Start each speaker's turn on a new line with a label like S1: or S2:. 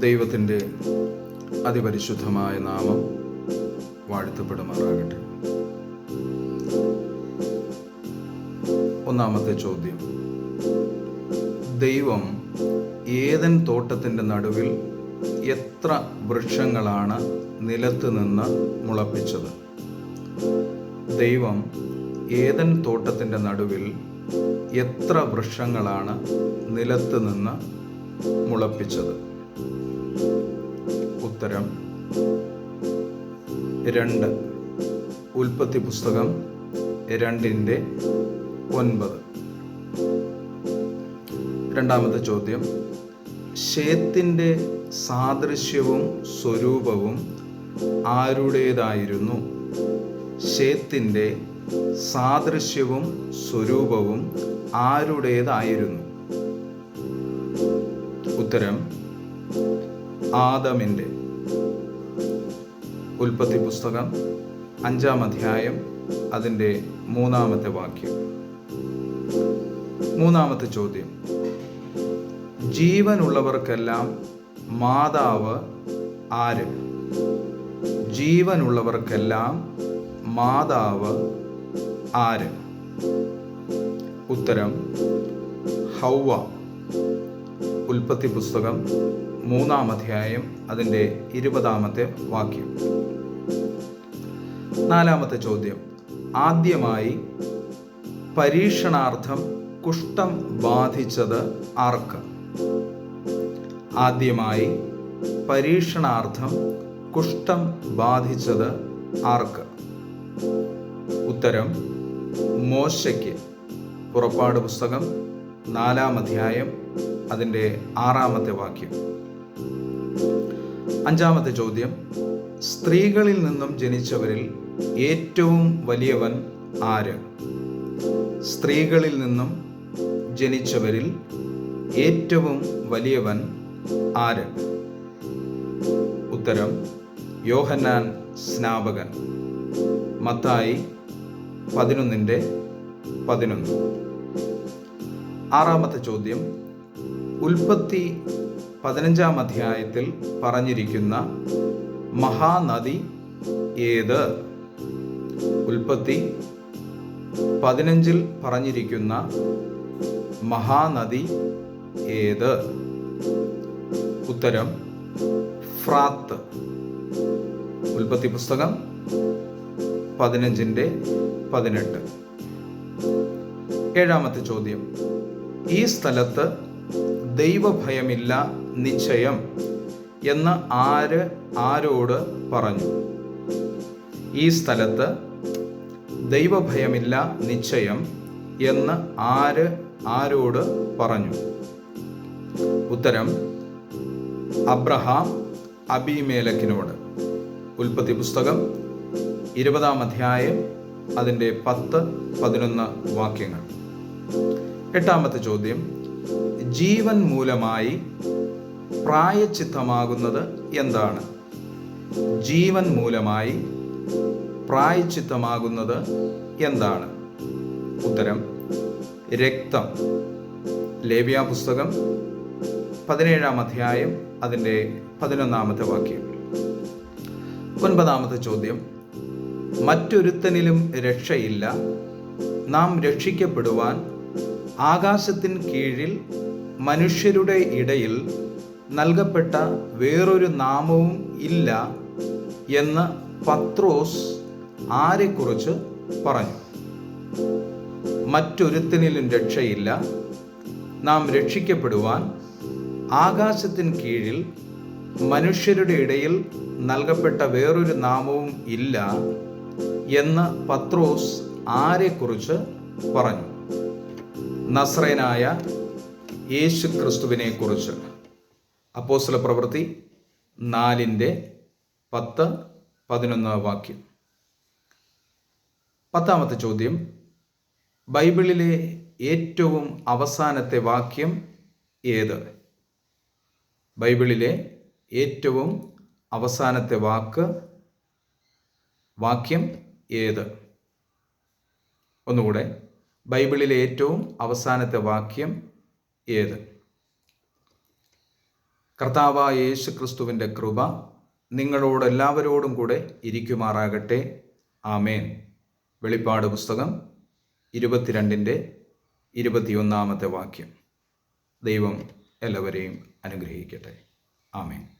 S1: ദൈവത്തിന്റെ അതിപരിശുദ്ധമായ നാമം വാഴ്ത്തപ്പെടുമാറാകട്ടെ. ഒന്നാമത്തെ ചോദ്യം. ദൈവം ഏതൻ തോട്ടത്തിന്റെ നടുവിൽ എത്ര വൃക്ഷങ്ങളാണ് നിലത്ത് നിന്ന് മുളപ്പിച്ചത്? ദൈവം ഏതൻ തോട്ടത്തിന്റെ നടുവിൽ എത്ര വൃക്ഷങ്ങളാണ് നിലത്ത് നിന്ന് മുളപ്പിച്ചത്? ഉത്തരം. രണ്ട്. ഉൽപ്പത്തി പുസ്തകം രണ്ടിന്റെ ഒൻപത്. രണ്ടാമത്തെ ചോദ്യം. ഷേത്തിന്റെ സാദൃശ്യവും സ്വരൂപവും ആരുടേതായിരുന്നു? ഷേത്തിന്റെ സാദൃശ്യവും സ്വരൂപവും ആരുടേതായിരുന്നു? ഉത്തരം. ആദമിന്റെ ഉൽപ്പത്തി പുസ്തകം അഞ്ചാം അധ്യായം അതിന്റെ മൂന്നാമത്തെ വാക്യം. മൂന്നാമത്തെ ചോദ്യം. ജീവനുള്ളവർക്കെല്ലാം മാതാവ് ആര്? ജീവനുള്ളവർക്കെല്ലാം മാതാവ് ആര്? ഉത്തരം ഹൗവ. ഉൽപ്പത്തി പുസ്തകം മൂന്നാം അധ്യായം അതിന്റെ ഇരുപതാമത്തെ വാക്യം. നാലാമത്തെ ചോദ്യം. ആദ്യമായി പരീക്ഷണാർത്ഥം കുഷ്ഠം ബാധിച്ചത് ആർക്ക്? ആദ്യമായി പരീക്ഷണാർത്ഥം കുഷ്ഠം ബാധിച്ചത് ആർക്ക്? ഉത്തരം മോശയ്ക്ക്. പുറപ്പാട് പുസ്തകം നാലാം അധ്യായം അതിന്റെ ആറാമത്തെ വാക്യം. അഞ്ചാമത്തെ ചോദ്യം. സ്ത്രീകളിൽ നിന്നും ജനിച്ചവരിൽ ഏറ്റവും വലിയവൻ ആര്? സ്ത്രീകളിൽ നിന്നും ജനിച്ചവരിൽ ഏറ്റവും വലിയവൻ ആര്? ഉത്തരം യോഹന്നാൻ സ്നാപകൻ. മത്തായി പതിനൊന്നിന്റെ പതിനൊന്ന്. ആറാമത്തെ ചോദ്യം ഉൽപ്പത്തി പതിനഞ്ചാം അധ്യായത്തിൽ പറഞ്ഞിരിക്കുന്ന മഹാനദി ഏത്? ഉൽപ്പത്തി പതിനഞ്ചിൽ പറഞ്ഞിരിക്കുന്ന മഹാനദി ഏത്? ഉത്തരം ഫ്രാത്ത്. ഉൽപ്പത്തി പുസ്തകം പതിനഞ്ചിന്റെ പതിനെട്ട്. ഏഴാമത്തെ ചോദ്യം. ഈ സ്ഥലത്ത് ദൈവഭയമില്ല നിശ്ചയം എന്ന് ആര് ആരോട് പറഞ്ഞു? ഈ സ്ഥലത്ത് ദൈവഭയമില്ല നിശ്ചയം എന്ന് ആര് ആരോട് പറഞ്ഞു? ഉത്തരം അബ്രഹാം അബിമേലക്കിനോട്. ഉൽപ്പത്തി പുസ്തകം ഇരുപതാം അധ്യായം അതിന്റെ പത്ത് പതിനൊന്ന് വാക്യങ്ങൾ. എട്ടാമത്തെ ചോദ്യം ജീവൻ മൂലമായി പ്രായച്ചിത്തമാകുന്നത് എന്താണ്? ജീവൻ മൂലമായി പ്രായച്ചിത്തമാകുന്നത് എന്താണ്? ഉത്തരം രക്തം. ലേവ്യ പുസ്തകം പതിനേഴാം അധ്യായം അതിന്റെ പതിനൊന്നാമത്തെ വാക്യം. ഒൻപതാമത്തെ ചോദ്യം മറ്റൊരുത്തനിലും രക്ഷയില്ല നാം രക്ഷിക്കപ്പെടുവാൻ ആകാശത്തിന് കീഴിൽ മനുഷ്യരുടെ ഇടയിൽ നൽകപ്പെട്ട വേറൊരു നാമവും ഇല്ല എന്ന് പത്രോസ് ആരെക്കുറിച്ച് പറഞ്ഞു? മറ്റൊരുത്തനിലും രക്ഷയില്ല. നാം രക്ഷിക്കപ്പെടുവാൻ ആകാശത്തിന് കീഴിൽ മനുഷ്യരുടെ ഇടയിൽ നൽകപ്പെട്ട വേറൊരു നാമവും ഇല്ല എന്ന് പത്രോസ് ആരെക്കുറിച്ച് പറഞ്ഞു? നസ്രയനായ യേശു ക്രിസ്തുവിനെ കുറിച്ച് അപ്പോസ്ല പ്രവൃത്തി നാലിന്റെ പത്ത് പതിനൊന്ന് വാക്യം. പത്താമത്തെ ചോദ്യം. ബൈബിളിലെ ഏറ്റവും അവസാനത്തെ വാക്യം ഏത്? ബൈബിളിലെ ഏറ്റവും അവസാനത്തെ വാക്ക് വാക്യം ഏത്? ഒന്നുകൂടെ ബൈബിളിലെ ഏറ്റവും അവസാനത്തെ വാക്യം ഏത്? കർത്താവായ യേശു ക്രിസ്തുവിന്റെ കൃപ നിങ്ങളോടെല്ലാവരോടും കൂടെ ഇരിക്കുമാറാകട്ടെ. ആമേൻ. വെളിപ്പാട് പുസ്തകം ഇരുപത്തിരണ്ടിന്റെ ഇരുപത്തിയൊന്നാമത്തെ വാക്യം. ദൈവം എല്ലാവരെയും അനുഗ്രഹിക്കട്ടെ. ആമേൻ.